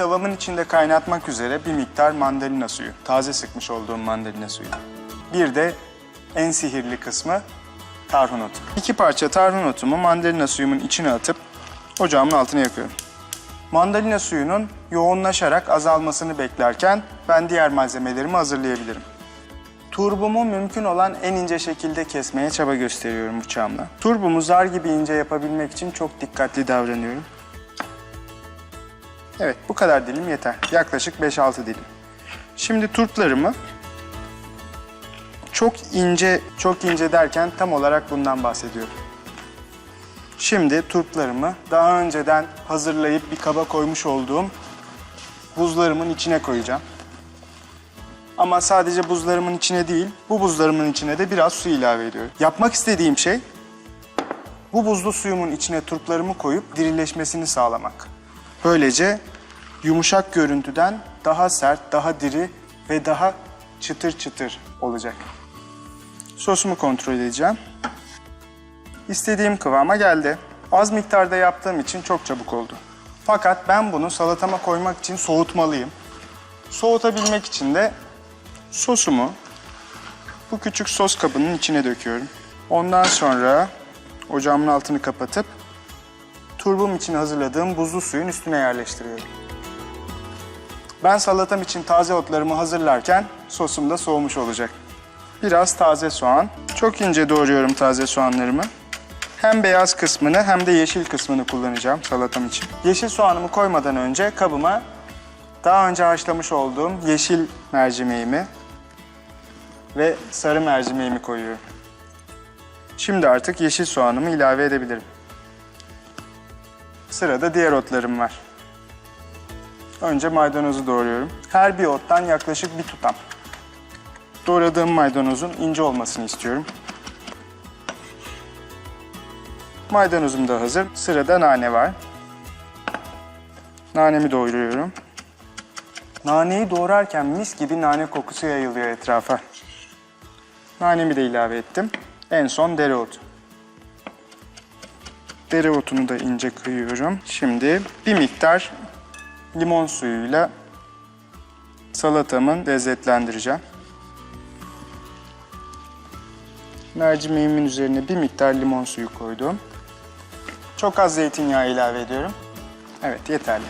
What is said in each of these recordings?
tavamın içinde kaynatmak üzere bir miktar mandalina suyu. Taze sıkmış olduğum mandalina suyu. Bir de en sihirli kısmı tarhun otu. İki parça tarhun otumu mandalina suyumun içine atıp ocağımın altına yakıyorum. Mandalina suyunun yoğunlaşarak azalmasını beklerken ben diğer malzemelerimi hazırlayabilirim. Turbumu mümkün olan en ince şekilde kesmeye çaba gösteriyorum bıçağımla. Turbumu zar gibi ince yapabilmek için çok dikkatli davranıyorum. Evet, bu kadar dilim yeter. Yaklaşık 5-6 dilim. Şimdi turplarımı çok ince, çok ince derken tam olarak bundan bahsediyorum. Şimdi turplarımı daha önceden hazırlayıp bir kaba koymuş olduğum buzlarımın içine koyacağım. Ama sadece buzlarımın içine değil, bu buzlarımın içine de biraz su ilave ediyorum. Yapmak istediğim şey bu buzlu suyumun içine turplarımı koyup dirileşmesini sağlamak. Böylece yumuşak görüntüden daha sert, daha diri ve daha çıtır çıtır olacak. Sosumu kontrol edeceğim. İstediğim kıvama geldi. Az miktarda yaptığım için çok çabuk oldu. Fakat ben bunu salatama koymak için soğutmalıyım. Soğutabilmek için de sosumu bu küçük sos kabının içine döküyorum. Ondan sonra ocağımın altını kapatıp turbum için hazırladığım buzlu suyun üstüne yerleştiriyorum. Ben salatam için taze otlarımı hazırlarken sosum da soğumuş olacak. Biraz taze soğan. Çok ince doğruyorum taze soğanlarımı. Hem beyaz kısmını hem de yeşil kısmını kullanacağım salatam için. Yeşil soğanımı koymadan önce kabıma daha önce haşlamış olduğum yeşil mercimeğimi ve sarı mercimeğimi koyuyorum. Şimdi artık yeşil soğanımı ilave edebilirim. Sırada diğer otlarım var. Önce maydanozu doğruyorum. Her bir ottan yaklaşık bir tutam. Doğradığım maydanozun ince olmasını istiyorum. Maydanozum da hazır. Sırada nane var. Nanemi doğruyorum. Naneyi doğrarken mis gibi nane kokusu yayılıyor etrafa. Nanemi de ilave ettim. En son dereotu. Dereotunu da ince kıyıyorum. Şimdi bir miktar limon suyuyla salatamın lezzetlendireceğim. Mercimeğimin üzerine bir miktar limon suyu koydum. Çok az zeytinyağı ilave ediyorum. Evet, yeterli.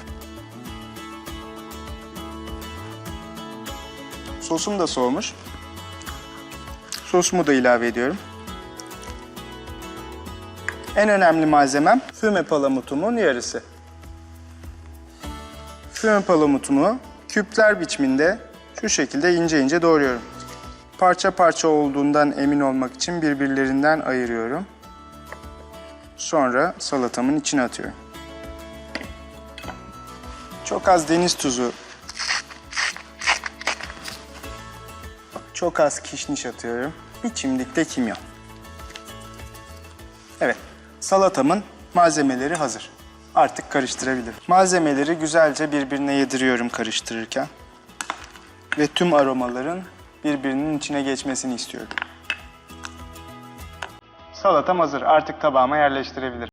Sosum da soğumuş. Sosumu da ilave ediyorum. En önemli malzemem füme palamutumun yarısı. Füme palamutumu küpler biçiminde şu şekilde ince ince doğruyorum. Parça parça olduğundan emin olmak için birbirlerinden ayırıyorum. Sonra salatamın içine atıyorum. Çok az deniz tuzu, çok az kişniş atıyorum. Bir çimdik de kimyon. Salatamın malzemeleri hazır. Artık karıştırabilirim. Malzemeleri güzelce birbirine yediriyorum karıştırırken. Ve tüm aromaların birbirinin içine geçmesini istiyorum. Salatam hazır. Artık tabağıma yerleştirebilirim.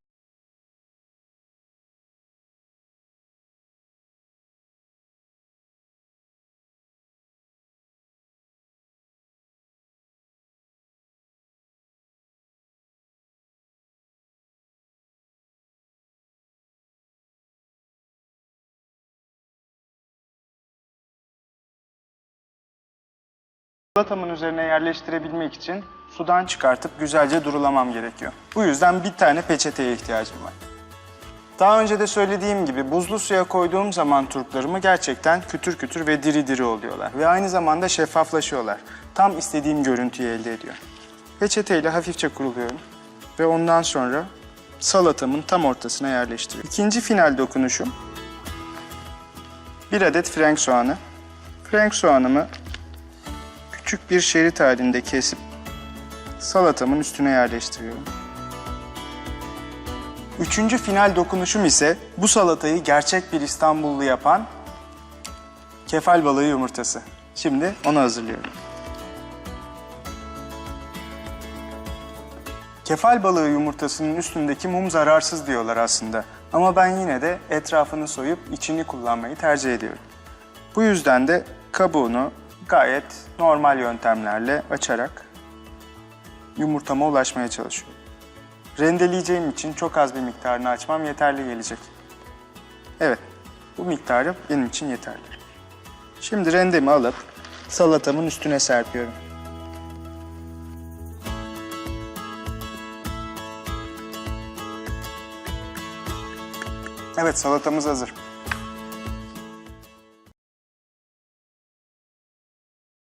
Salatamın üzerine yerleştirebilmek için sudan çıkartıp güzelce durulamam gerekiyor. Bu yüzden bir tane peçeteye ihtiyacım var. Daha önce de söylediğim gibi buzlu suya koyduğum zaman turplarımı gerçekten kütür kütür ve diri diri oluyorlar. Ve aynı zamanda şeffaflaşıyorlar. Tam istediğim görüntüyü elde ediyor. Peçeteyle hafifçe kuruluyorum. Ve ondan sonra salatamın tam ortasına yerleştiriyorum. İkinci final dokunuşum bir adet frenk soğanı. Frenk soğanımı küçük bir şerit halinde kesip salatamın üstüne yerleştiriyorum. Üçüncü final dokunuşum ise bu salatayı gerçek bir İstanbullu yapan kefal balığı yumurtası. Şimdi onu hazırlıyorum. Kefal balığı yumurtasının üstündeki mum zararsız diyorlar aslında. Ama ben yine de etrafını soyup içini kullanmayı tercih ediyorum. Bu yüzden de kabuğunu gayet normal yöntemlerle açarak yumurtama ulaşmaya çalışıyorum. Rendeleyeceğim için çok az bir miktarını açmam yeterli gelecek. Evet, bu miktarı benim için yeterli. Şimdi rendemi alıp salatamın üstüne serpiyorum. Evet, salatamız hazır.